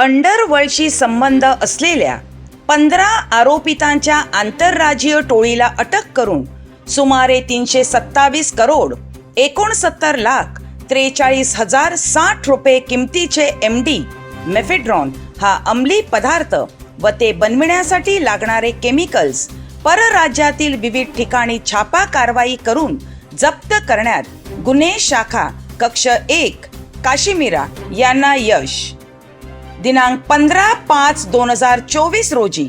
अंडरवर्ल्डशी संबंध असलेल्या पंधरा आरोपितांच्या आंतरराज्यीय टोळीला अटक करून सुमारे तीनशे सत्तावीस करोड एकोणसत्तर लाख त्रेचाळीस हजार साठ रुपये किमतीचे एम डी मेफेड्रॉन हा अंमली पदार्थ व ते बनविण्यासाठी लागणारे केमिकल्स परराज्यातील विविध ठिकाणी छापा कारवाई करून जप्त करण्यात गुन्हे शाखा कक्ष एक काशिमिरा यांना यश. दिनांक पंधरा पाच दोन हजार चोवीस रोजी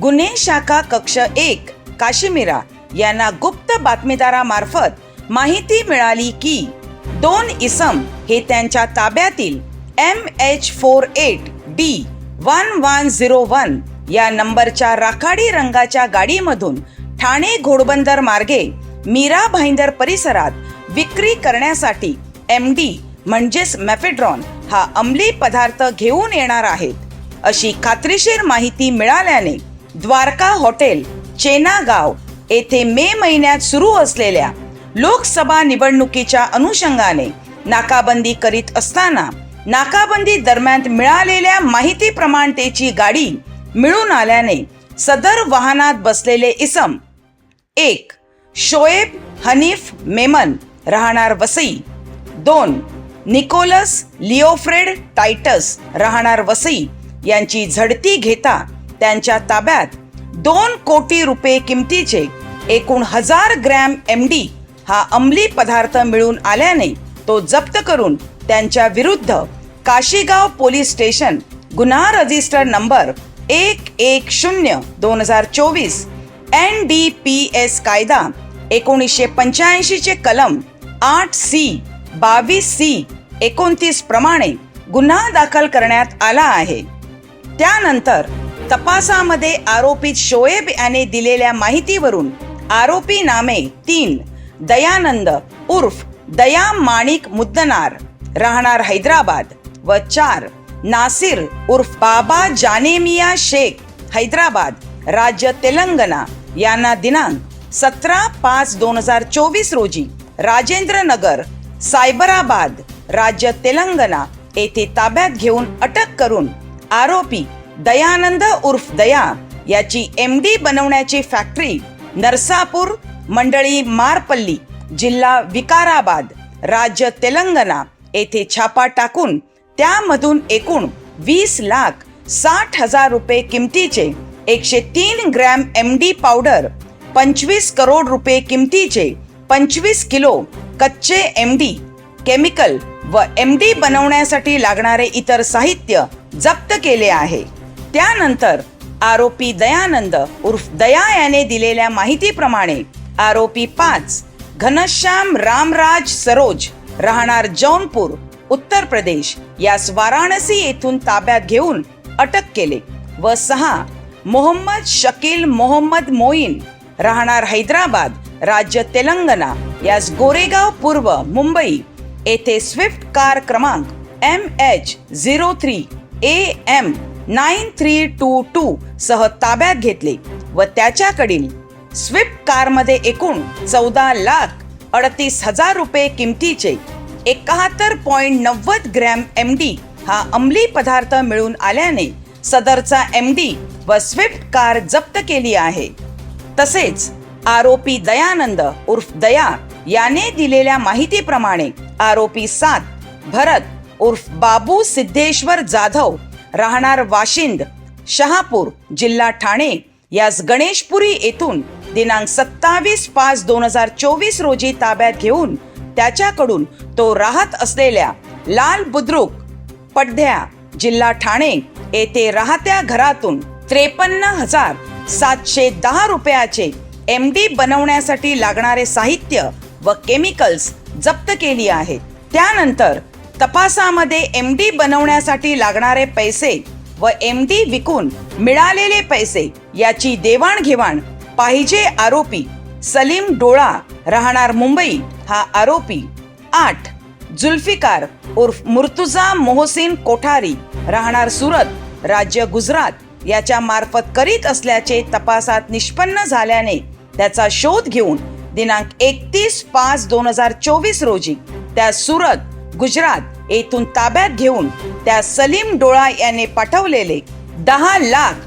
गुन्हे शाखा कक्ष एक काशिमिरा यांना गुप्त बातमीदारामार्फत माहिती मिळाली की दोन इसम हे त्यांच्या ताब्यातील M H four eight D one one zero one या नंबरच्या राखाडी रंगाच्या गाडीमधून ठाणे घोडबंदर मार्गे मीरा भाईंदर परिसरात विक्री करण्यासाठी एम डी म्हणजेच मॅफेड्रॉन हा अंमली पदार्थ घेऊन येणार आहेत. अशी खात्रीशीर माहिती मिळाल्याने द्वारका हॉटेल चेनागाव येथे मे महिन्यात सुरू असलेल्या लोकसभा निवडणुकीच्या अनुषंगाने नाकाबंदी करीत असताना नाकाबंदी दरम्यान मिळालेल्या माहिती प्रमाणतेची गाडी मिळून आल्याने सदर वाहनात बसलेले इसम एक शोएब हनीफ मेमन राहणार वसई दोन निकोलस लिओफ्रेड टायटस राहणार वसई यांची झडती घेता त्यांच्या ताब्यात दोन कोटी रुपये किमतीचे एकूण हजार ग्रॅम एम डी हा अंमली पदार्थ मिळून आल्याने तो जप्त करून त्यांच्या विरुद्ध काशीगाव पोलीस स्टेशन गुन्हा रजिस्टर नंबर एक एक शून्य दोन हजार चोवीस एन डी पी एस कायदा एकोणीसशे पंच्याऐंशीचे कलम आठ सी बावीस सी एकोणतीस प्रमाणे गुन्हा दाखल करण्यात आला आहे. त्यानंतर तपासामध्ये आरोपित शोएब याने दिलेल्या माहितीवरून आरोपी नामे तीन दयानंद उर्फ दया माणिक मुद्दनार राहणार हैदराबाद व चार नासिर उर्फ बाबा जानेमिया शेख हैदराबाद राज्य तेलंगणा यांना दिनांक सतरा पाच दोन हजार चोवीस रोजी राजेंद्र नगर सायबराबाद राज्य तेलंगणा येथे ताब्यात घेऊन अटक करून आरोपी दयानंद उर्फ दया याची एम डी बनवण्याची फॅक्टरी नरसापूर मंडळी मारपल्ली जिल्हा विकाराबाद राज्य तेलंगणा येथे छापा टाकून त्यामधून एकूण वीस लाख साठ हजार रुपये किमतीचे एकशे तीन ग्रॅम एम डी पावडर पंचवीस करोड रुपये किमतीचे पंचवीस किलो कच्चे एम डी केमिकल व एम डी बनवण्यासाठी लागणारे इतर साहित्य जप्त केले आहे. त्यानंतर आरोपी दयानंद उर्फ दया याने दिलेल्या माहितीप्रमाणे आरोपी पाच घनश्याम रामराज सरोज राहणार जौनपूर उत्तर प्रदेश यास वाराणसी येथून ताब्यात घेऊन अटक केले व सहा मोहम्मद शकील मोहम्मद मोईन राहणार हैदराबाद राज्य तेलंगणा यास गोरेगाव पूर्व मुंबई येथे स्विफ्ट कार क्रमांक M H zero three A M nine three two two सह ताब्यात घेतले व त्याच्याकडील स्विफ्ट कारमध्ये एकूण चौदा लाख अडतीस हजार रुपये किमतीचे एकाहत्तर पॉईंट नव्वद ग्रॅम एम डी हा अंमली पदार्थ मिळून आल्याने सदरचा एम डी व स्विफ्ट कार जप्त केली आहे. तसेच आरोपी दयानंद उर्फ दया याने दिलेल्या माहितीप्रमाणे आरोपी सात भरत उर्फ बाबू सिद्धेश्वर जाधव राहणार वाशिंद शहापूर जिल्हा ठाणे यास गणेशपुरी येथून दिनांक सत्तावीस पाच दोन हजार चोवीस रोजी ताब्यात घेऊन त्याच्याकडून तो राहत असलेल्या लाल बुद्रुक पडध्या जिल्हा ठाणे येथे राहत्या घरातून त्रेपन्न हजार सातशे दहा रुपयाचे एम डी बनवण्यासाठी लागणारे साहित्य व केमिकल्स जप्त केली आहेत त्यानंतर तपासामध्ये एम डी बनवण्यासाठी लागणारे पैसे व एम डी विकून मिळालेले पैसे याची देवाणघेवाण पाहिजे आरोपी सलीम डोळा राहणार मुंबई हा आरोपी. आठ. जुल्फिकार उर्फ मुर्तुजा मोहसिन कोठारी राहणार सुरत राज्य गुजरात याच्या मार्फत करीत असल्याचे तपासात निष्पन्न झाल्याने त्याचा शोध घेऊन दिनांक एकतीस पाच दोन हजार चोवीस रोजी त्या सुरत गुजरात येथून ताब्यात घेऊन त्या सलीम डोळा याने पाठवलेले दहा लाख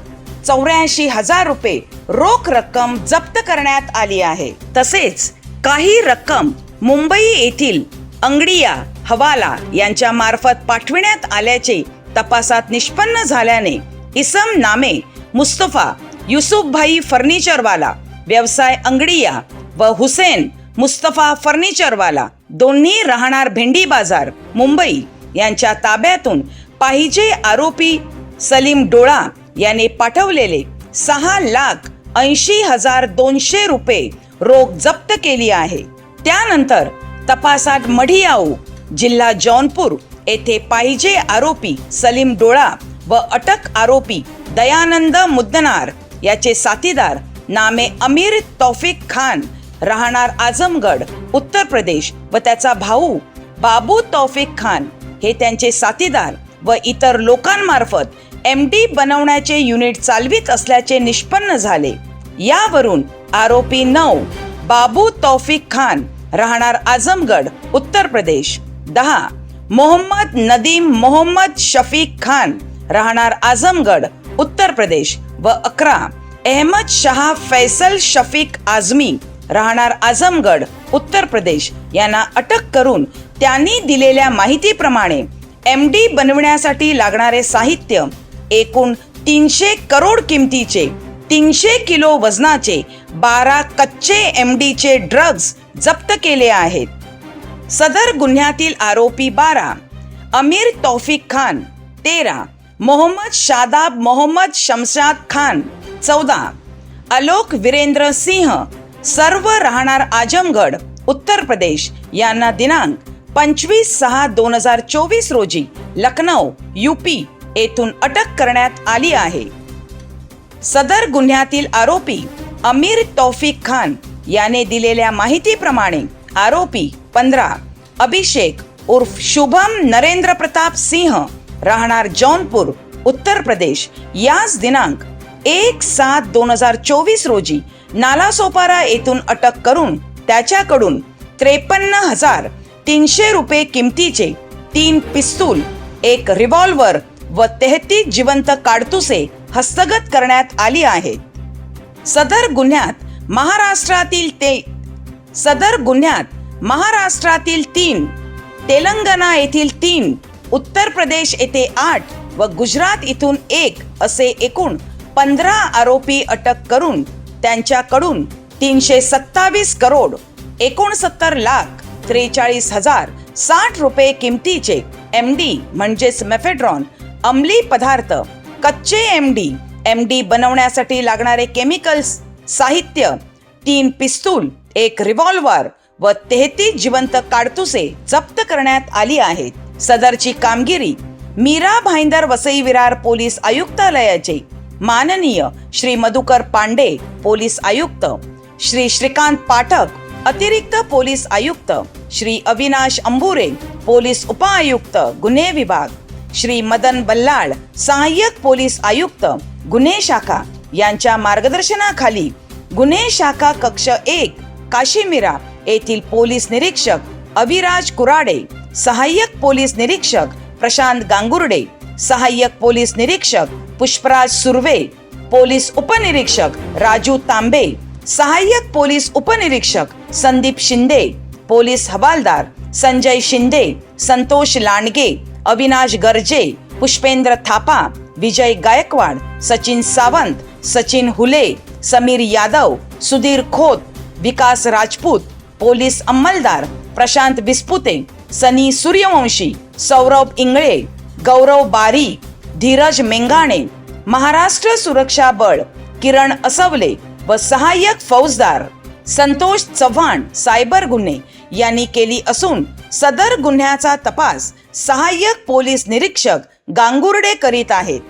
चौऱ्याऐंशी हजार रुपये रोख रक्कम जप्त करण्यात आली आहे. तसेच काही रक्कम मुंबई येथील अंगडिया हवाला यांच्या मार्फत पाठविण्यात आल्याचे तपासात निष्पन्न झाल्याने इसम नामे मुस्तफा युसुफभाई फर्निचरवाला व्यवसाय अंगडिया व हुसेन मुस्तफा फर्निचरवाला दोन्ही राहणार भेंडी बाजार मुंबई यांच्या ताब्यातून पाहिजे आरोपी सलीम डोळा याने पाठवलेले सहा लाख ऐंशी हजार दोनशे रुपये रोख जप्त केली आहे. त्यानंतर तपासात मढियाऊ जिल्हा जौनपूर येथे पाहिजे आरोपी सलीम डोळा व अटक आरोपी दयानंद मुद्दनार याचे साथीदार नामे अमीर तौफिक खान राहणार आझमगड उत्तर प्रदेश व त्याचा भाऊ बाबू तौफिक खान. हे त्यांचे साथीदार व इतर लोकांमार्फत एम डी बनवण्याचे युनिट चालवित असल्याचे निष्पन्न झाले. यावरून आरोपी नऊ बाबू तौफिक खान राहणार आझमगड उत्तर प्रदेश. दहा मोहम्मद नदीम मोहम्मद शफीक खान राहणार आझमगड उत्तर प्रदेश. व अकरा अहमद शहा फैसल शफीक आझमी राहणार आझमगड उत्तर प्रदेश यांना अटक करून त्यांनी दिलेल्या माहितीप्रमाणे एम डी बनविण्यासाठी लागणारे साहित्य एकूण तीनशे करोड किमतीचे तीनशे किलो वजनाचे बारा कच्चे एम डीचे ड्रग्ज जप्त केले आहेत. सदर गुन्ह्यातील आरोपी बारा अमीर तौफिक खान तेरा मोहम्मद शादाब मोहम्मद शमशाद खान चौदा अलोक वीरेंद्र सिंह सर्व राहणार आजमगड उत्तर प्रदेश यांना दिनांक पंचवीस सहा दोन हजार चोवीस रोजी लखनौ युपी येथून अटक करण्यात आली आहे. सदर गुन्ह्यातील आरोपी अमीर तौफिक खान याने दिलेल्या माहितीप्रमाणे आरोपी पंधरा अभिषेक उर्फ शुभम नरेंद्र प्रताप सिंह राहणार जौनपूर उत्तर प्रदेश. याच दिनांक एक सात दोन हजार चोवीस रोजी नालासोपारा येथून अटक करून त्याच्याकडून त्रेपन्न हजार तीनशे रुपये किमतीचे तीन पिस्तूल एक रिव्हॉल्वर व तेहतीस जिवंत काडतुसे हस्तगत करण्यात आली आहेत. सदर गुन्ह्यात महाराष्ट्रातील ते सदर गुन्ह्यात महाराष्ट्रातील तीन तेलंगणा येथील तीन उत्तर प्रदेश येथे आठ व गुजरात इथून एक असे एकूण पंधरा आरोपी अटक करून त्यांच्याकडून तीनशे सत्तावीस करोड एकोणसत्तर लाख त्रेचाळीस हजार साठ रुपये किमतीचे एम डी म्हणजेच मेफेड्रॉन अंमली पदार्थ कच्चे एम डी एम डी बनवण्यासाठी लागणारे केमिकल्स साहित्य तीन पिस्तूल एक रिव्हॉल्वर व तेहतीस जिवंत काडतुसे जप्त करण्यात आली आहेत. सदरची कामगिरी मीरा भाईंदर वसई विरार पोलीस आयुक्तालयाचे माननीय श्री मधुकर पांडे पोलीस आयुक्त श्री श्रीकांत पाठक अतिरिक्त पोलीस आयुक्त श्री अविनाश अंबुरे पोलीस उपआयुक्त गुन्हे विभाग श्री मदन बल्लाळ सहाय्यक पोलीस आयुक्त गुन्हे शाखा यांच्या मार्गदर्शनाखाली गुन्हे शाखा कक्ष एक काशीमिरा येथील पोलीस निरीक्षक अविराज कुराडे सहाय्यक पोलीस निरीक्षक प्रशांत गांगुर्डे सहाय्यक पोलीस निरीक्षक पुष्पराज सुर्वे पोलीस उपनिरीक्षक राजू तांबे सहाय्यक पोलीस उपनिरीक्षक संदीप शिंदे पोलीस हवालदार संजय शिंदे संतोष लांडगे अविनाश गर्जे पुष्पेंद्र थापा विजय गायकवाड सचिन सावंत सचिन हुले समीर यादव सुधीर खोत विकास राजपूत पोलीस अंमलदार प्रशांत विस्पुते सनी सूर्यवंशी सौरभ इंगळे गौरव बारी धीरज मेंगाणे महाराष्ट्र सुरक्षा बळ किरण असवले व सहाय्यक फौजदार संतोष चव्हाण सायबर गुन्हे यांनी केली असून सदर गुन्ह्याचा तपास सहाय्यक पोलीस निरीक्षक गांगुर्डे करीत आहेत.